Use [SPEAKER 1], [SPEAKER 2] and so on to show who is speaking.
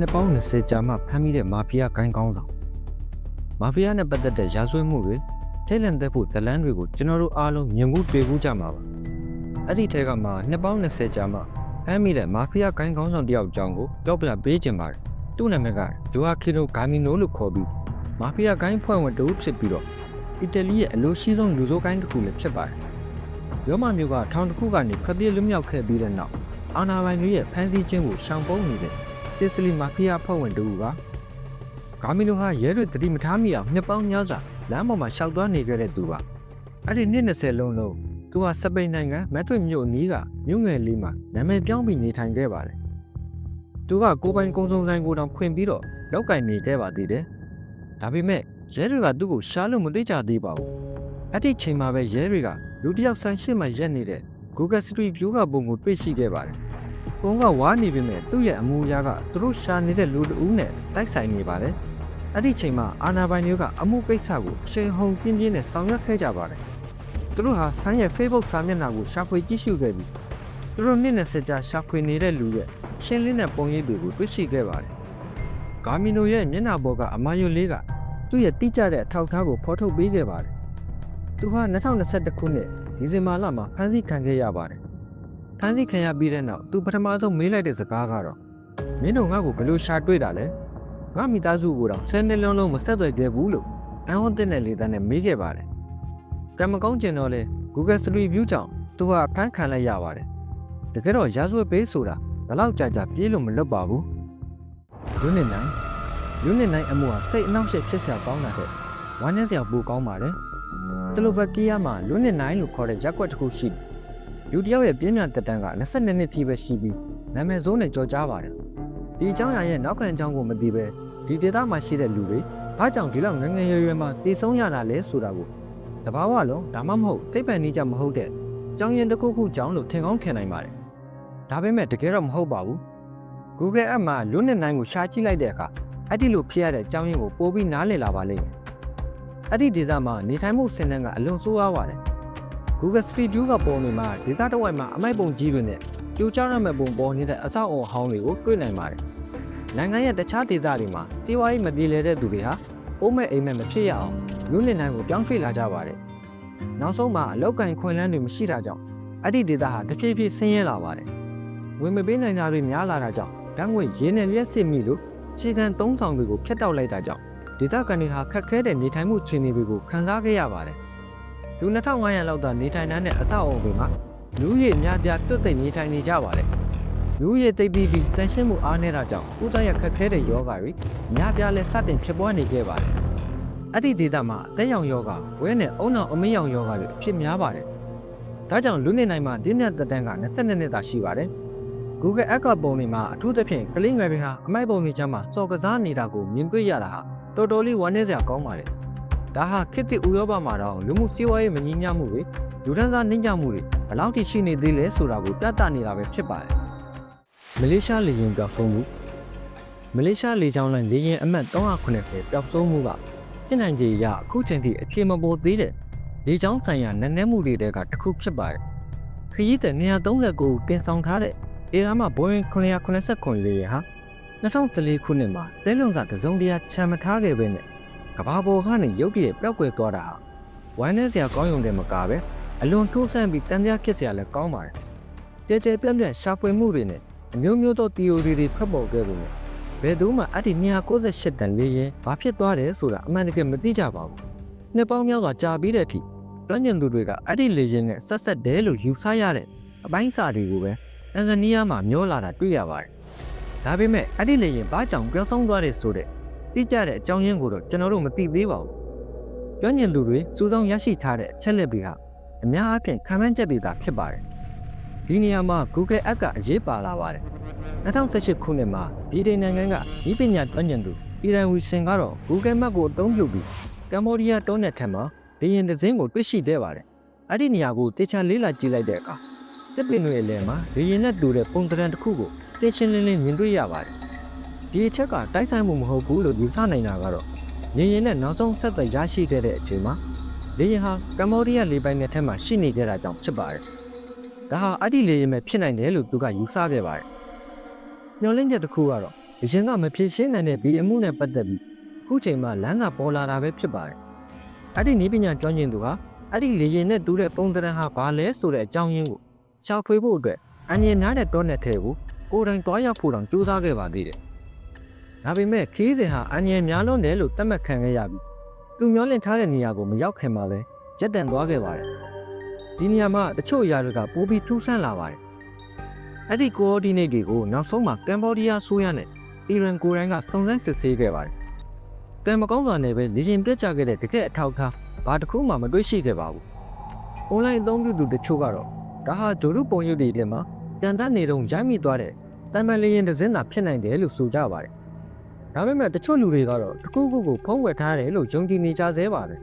[SPEAKER 1] နှစ်ပေါင်း20ကြာမှဖမ်းမိတဲ့မာဖီးယားဂိုင်းကောင်းဆောင်မာဖီးယားနဲ့ပတ်သက်တဲ့ရာဇဝတ်မှုတွေထိတ်လန့်သက်ဖို့ဇလန်းတွေကိုကျွန်တော်တို့အားလုံးမြင်မှုတွေ့မှုကြမှာပါအဲ့ဒီထဲကမှနှစ်ပေါင်း20ကြာမှဖမ်းမိတဲ့မာဖီးယားဂိုင်းကောင်းဆောင်တယောက်အကြောင်းကိုပြောပြပေးခြင်းပါတယ်သူ့နာမည်ကဂျိုအာကီနိုဂါမီနိုလို့ခေါ်ပြီးမာဖီးယားဂိုင်းဖွဲ့ဝင်တဦးဖြစ်ပြီးတော့အီတလီရဲ့အလို့ရှိဆုံးလူဆိုးဂိုင်းတစ်ခုလည်းဖြစ်ပါတယ်ရောမမျိုးကထောင်တစ်ခုကနေဖျက်လွတ်မြောက်ခဲ့ပြီးတဲ့နောက်အာနာပိုင်တွေရဲ့ဖမ်းဆီးခြင်းကိုရှောင်ပုန်းနေတဲ့ တစ်စလီမာဖီးယားဖွဲ့ဝင်တူကဂါမီလိုဟာရဲတွေတတိမထားမိအောင်နှစ်ပေါင်းများစွာလမ်းပေါ်မှာရှောက်သွားနေခဲ့တဲ့သူပါအဲ့ဒီနှစ်20လုံးလုံးသူဟာစပိန်နိုင်ငံမက်ဒရစ်မြို့အနီးကမြို့ငယ်လေးမှာနာမည်ပြောင်းပြီးနေထိုင်ခဲ့ပါတယ်သူကကိုယ်ပိုင်ကုန်းစုံဆိုင်ကိုတောင်ဖွင့်ပြီးတော့လောက်ကင်နေခဲ့ပါသေးတယ်ဒါပေမဲ့ရဲတွေကသူ့ကိုရှားလို့မသိကြသေးပါဘူးအဲ့ဒီချိန်မှာပဲရဲတွေကလူတစ်ယောက်ဆန်းရှစ်မှရက်နေတဲ့ Google Street View ကပုံကိုတွေ့ရှိခဲ့ပါတယ် ပုံကဝါနေပြီမဲ့သူ့ရဲ့အမူအရာကသူတို့ရှာနေတဲ့လူတဦးနဲ့တိုက်ဆိုင်နေပါတယ်။အဲ့ဒီချိန်မှာအာနာပိုင်တွေကအမှုကိစ္စကိုအရှိန်ဟုန်ပြင်းပြင်းနဲ့ဆောင်ရွက်ခဲ့ကြပါတယ်။သူတို့ဟာဆန်းရဲ့ Facebook စာမျက်နှာကိုရှာဖွေကြည့်ရှုခဲ့ပြီးသူတို့နှစ်20ကြာရှာဖွေနေတဲ့လူရဲ့ရှင်းလင်းတဲ့ပုံရိပ်တွေကိုတွေ့ရှိခဲ့ပါတယ်။ဂါမီနိုရဲ့မျက်နှာပေါ်ကအမာယိုလေးကသူ့ရဲ့တိကျတဲ့အထောက်အထားကိုဖော်ထုတ်ပေးခဲ့ပါတယ်။သူဟာ2021ခုနှစ်ဒီဇင်ဘာလမှာဖမ်းဆီးခံခဲ့ရပါတယ်။ ဖမ်းဆီးခံရပြီးတဲ့နောက်သူပထမဆုံးမေးလိုက်တဲ့စကားကတော့မင်းတို့ငါ့ကိုဘယ်လိုရှာတွေ့တာလဲငါမိသားစုကိုတော့ဆယ်နှစ်လုံးလုံးမဆက်သွယ်ခဲ့ဘူးလို့အန်ဟွန်တင်တဲ့လေတန်းနဲ့မေးခဲ့ပါတယ်ကံမကောင်းကျင်တော့လဲ Google Street View ကြောင့်သူဟာဖမ်းခံလိုက်ရပါတယ်တကယ်တော့ရာဇဝတ်ပေးဆိုတာဘယ်လောက်ကြာကြာပြေးလို့မလွတ်ပါဘူးယူနစ်နိုင်ယူနစ်နိုင်အမှုဟာစိတ်အနှောက်အယှက်ဖြစ်စရာကောင်းတာတဲ့ဝမ်းနည်းစရာပိုကောင်းပါတယ်တလိုဗက်ကီးယားမှာလူနစ်နိုင်လို့ခေါ်တဲ့ရက်ကွက်တစ်ခုရှိတယ် လူတစ်ယောက်ရဲ့ပြင်းပြတက်တန်းက22နှစ်ထိပဲရှိပြီးနာမည်ဆိုးနဲ့ကြော်ကြားပါတယ်ဒီအကြောင်းအရာရဲ့နောက်ခံအကြောင်းကိုမသိပဲဒီဒေသမှာရှိတဲ့လူတွေဘာကြောင့်ဒီလောက်ငယ်ငယ်ရွယ်ရွယ်မှတည်ဆုံးရတာလဲဆိုတာကိုတဘာဝလုံးဒါမှမဟုတ်သိပ္ပံနည်းကြမဟုတ်တဲ့အကြောင်းရင်းတစ်ခုခုကြောင့်လို့ထင်ကောင်းထင်နိုင်ပါတယ်ဒါပေမဲ့တကယ်တော့မဟုတ်ပါဘူး Google App မှာလူနဲ့နိုင်ကိုရှာကြည့်လိုက်တဲ့အခါအဲ့ဒီလိုဖြစ်ရတဲ့အကြောင်းရင်းကိုပိုပြီးနားလည်လာပါလိမ့်မယ်အဲ့ဒီဒေသမှာနေထိုင်မှုစင်တန်းကအလွန်ဆိုးရွားပါတယ် Google Street View ကပုံတွေမှာဒေတာတစ်ဝိုက်မှာအမိုက်ပုံကြီးတွေနဲ့ပြိုကျရမယ့်ပုံပေါ်နေတဲ့အဆောက်အအုံဟောင်းတွေကိုတွေ့နိုင်ပါတယ်။နိုင်ငံရဲ့တခြားဒေသတွေမှာစီးပွားရေးမပြေလည်တဲ့သူတွေဟာအိုးမဲ့အိမ်မဲ့မဖြစ်ရအောင်လူနေနိုင်ကိုပြောင်းရွှေ့လာကြပါတယ်။နောက်ဆုံးမှာအလောက်ကင်ခွင်လန်းတွေမရှိတာကြောင့်အဲ့ဒီဒေသဟာတဖြည်းဖြည်းဆင်းရဲလာပါတယ်။ဝင်မပေးနိုင်တာတွေများလာတာကြောင့်ဓာတ်ငွေရင်းနဲ့လျှက်စစ်မိလို့ခြေခံသုံးဆောင်တွေကိုဖျက်တောက်လိုက်တာကြောင့်ဒေသခံတွေဟာခက်ခဲတဲ့နေထိုင်မှုအခြေအနေတွေကိုခံစားခဲ့ရပါတယ်။ လူ2500လောက်သာနေထိုင်တဲ့အဆောက်အအုံတွေမှာလူဦးရေအများပြားတွတ်သိမ့်နေထိုင်နေကြပါတယ်။လူဦးရေတိတ်ပြီးပြီးတန်ရှင်းမှုအားနည်းတာကြောင့်ဥဒရခက်ခဲတဲ့ယောဂါတွေအများပြားလဲစတင်ဖြစ်ပွားနေခဲ့ပါတယ်။အဲ့ဒီဒေသမှာအသက်ရောင်ယောဂါဝဲနဲ့အုံနောင်အမင်းရောင်ယောဂါတွေအဖြစ်များပါတယ်။ဒါကြောင့်လူနေနိုင်မှာတင်းမြတ်သက်တမ်းက22နှစ်သာရှိပါတယ်။ Google App ကပုံတွေမှာအထူးသဖြင့်ကလေးငယ်တွေဟာအမိုက်ပုံတွေချမ်းမှာစော်ကစားနေတာကိုမြင်တွေ့ရတာဟာတော်တော်လေးဝမ်းနည်းစရာကောင်းပါတယ်။ ဒါဟာခေတ်သစ်ဥရောပမှာတော့လူမှုစီးပွားရေးမညီမျှမှုတွေလူဒန်းစားနှိမ့်ချမှုတွေဘယ်လောက်ထိရှိနေသေးလဲဆိုတာကိုပြသနေတာပဲဖြစ်ပါတယ်။မလေးရှားလေယာဉ်ပျောက်ဆုံးမှုမလေးရှားလေကြောင်းလိုင်းလေယာဉ်အမှတ်380ပျောက်ဆုံးမှုကပြည်နိုင်ကြီးရအခုချိန်ထိအပြေမပေါ်သေးတဲ့လေကြောင်းဆိုင်ရာနည်းနည်းမှုတွေတဲကတစ်ခုဖြစ်ပါတယ်။ခရီးသည်139တင်ဆောင်ထားတဲ့အေယာမဘိုးရင်989လေယာဉ်ဟာ2014ခုနှစ်မှာတဲလုံစာတစုံတရာချန်မထားခဲ့ပဲနဲ့ ကဘာပေါ်ကနေရုတ်တရက်ပျောက်ကွယ်သွားတာဟာဝမ်းနည်းစရာကောင်းရုံနဲ့မကပဲအလွန်ထိုးဆန်းပြီးတန်ကြားဖြစ်စရာလည်းကောင်းပါတယ်။ကြဲကြဲပြန့်ပြန့်ရှာဖွေမှုတွေနဲ့အမျိုးမျိုးသော theory တွေဖတ်ပေါ်ခဲ့ပုံနဲ့ဘယ်သူမှအဲ့ဒီ298တန်လေးရင်ဘာဖြစ်သွားတယ်ဆိုတာအမှန်တကယ်မသိကြပါဘူး။နှစ်ပေါင်းများစွာကြာပြီးတဲ့အထိတွန်းကျင်သူတွေကအဲ့ဒီလေရင်နဲ့ဆက်ဆက်တယ်လို့ယူဆရတဲ့အပိုင်းစာတွေကိုပဲတန်ဇာနီးယားမှာမျောလာတာတွေ့ရပါတယ်။ဒါပေမဲ့အဲ့ဒီလေရင်ဘာကြောင့်ပျောက်ဆုံးသွားတယ်ဆိုတဲ့ တိကျတဲ့အကြောင်းရင်းကိုတော့ကျွန်တော်တို့မသိသေးပါဘူး။ပြောညင်သူတွေစူးစောင်းရရှိထားတဲ့အချက်လက်တွေဟာအများအားဖြင့်ခံမှန်းချက်တွေသာဖြစ်ပါတယ်။ဒီနေရာမှာ Google App ကအရေးပါလာပါတယ်။2018ခုနှစ်မှာပြည်ထောင်နိုင်ငံကဤပညာပြောညင်သူပြည်ထောင်ဝီစင်ကတော့ Google Map ကိုအသုံးပြုပြီးကမ္ဘောဒီးယားတောနယ်ထက်မှာဘီရင်တစ်စင်းကိုတွေ့ရှိခဲ့ပါတယ်။အဲ့ဒီနေရာကိုတေချာလေးလာကြည့်လိုက်တဲ့အခါတစ်ပင်တွေအလယ်မှာဘီရင်နဲ့တူတဲ့ပုံသဏ္ဍာန်တစ်ခုကိုရှင်းရှင်းလင်းလင်းမြင်တွေ့ရပါတယ်။ ဒီအချက်ကတိုက်ဆိုင်မှုမဟုတ်ဘူးလို့ယူဆနိုင်တာကတော့နေရင်နဲ့နောက်ဆုံးဆက်သွယ်ရရှိခဲ့တဲ့အချိန်မှာလေရင်ဟာကမ္ဘောဒီးယားလေပိုင်နယ်ထဲမှာရှိနေကြတာကြောင့်ဖြစ်ပါတယ်။ဒါဟာအဲ့ဒီလေရင်ပဲဖြစ်နိုင်တယ်လို့သူကယူဆခဲ့ပါတယ်။ညှော်လင့်ချက်တစ်ခုကတော့အရင်ကမဖြေရှင်းနိုင်တဲ့ဒီအမှုနဲ့ပတ်သက်ပြီးအခုချိန်မှာလမ်းစာပေါ်လာတာပဲဖြစ်ပါတယ်။အဲ့ဒီနည်းပညာကျွမ်းကျင်သူဟာအဲ့ဒီလေရင်နဲ့တူးတဲ့ပုံသဏ္ဍာန်ဟာဘာလဲဆိုတဲ့အကြောင်းရင်းကိုရှာဖွေဖို့အတွက်အန်ရင်နားတဲ့တောနဲ့ထဲကိုကိုယ်တိုင်တွားရောက်ဖို့တောင်ကြိုးစားခဲ့ပါသေးတယ်။ ဒါပေမဲ့ခီးစဉ်ဟာအန်ရင်များလွန်းတယ်လို့သတ်မှတ်ခံခဲ့ရပြီးသူမျောလင့်ထားတဲ့နေရာကိုမရောက်ခင်မှာလဲရက်တန်သွားခဲ့ပါတယ်။ဒီနေရာမှာတချို့အရာတွေကပိုပြီးထူးဆန်းလာပါတယ်။အဲ့ဒီ coordinate တွေကိုနောက်ဆုံးမှာကမ်ဘောဒီးယားဆိုးရနဲ့အီရန်ကိုယ်တိုင်ကစုံစမ်းစစ်ဆေးခဲ့ပါတယ်။ကံမကောင်းစွာနဲ့ပဲလေရင်ပြတ်ကျခဲ့တဲ့တကယ့်အထောက်အထားဘာတစ်ခုမှမတွေ့ရှိခဲ့ပါဘူး။ online အသုံးပြုသူတချို့ကတော့ဒါဟာဂျိုရုပုံရုပ်တွေထဲမှာပြန်တတ်နေတော့ရိုက်မိသွားတဲ့တမန်လေးရင်တစ်စင်းသာဖြစ်နိုင်တယ်လို့ဆိုကြပါတယ်။ ဒါပေမဲ့တချို့လူတွေကတော့တစ်ခုခုကိုဖုံးဝယ်ထားတယ်လို့ယုံကြည်နေကြသေးပါတယ်